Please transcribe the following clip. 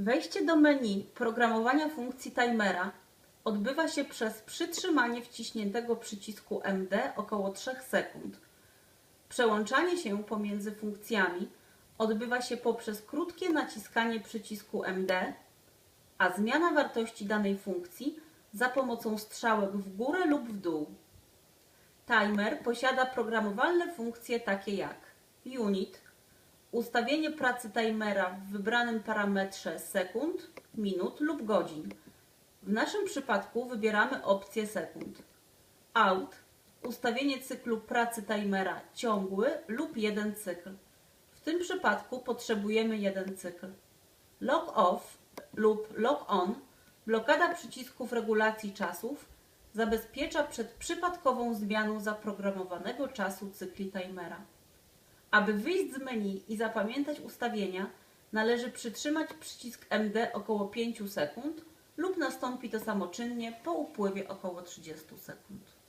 Wejście do menu programowania funkcji timera odbywa się przez przytrzymanie wciśniętego przycisku MD około 3 sekund. Przełączanie się pomiędzy funkcjami odbywa się poprzez krótkie naciskanie przycisku MD, a zmiana wartości danej funkcji za pomocą strzałek w górę lub w dół. Timer posiada programowalne funkcje takie jak unit, ustawienie pracy timera w wybranym parametrze sekund, minut lub godzin. W naszym przypadku wybieramy opcję sekund. Out, ustawienie cyklu pracy timera ciągły lub jeden cykl. W tym przypadku potrzebujemy jeden cykl. Log off lub log on, blokada przycisków regulacji czasów, zabezpiecza przed przypadkową zmianą zaprogramowanego czasu cykli timera. Aby wyjść z menu i zapamiętać ustawienia, należy przytrzymać przycisk MD około 5 sekund lub nastąpi to samoczynnie po upływie około 30 sekund.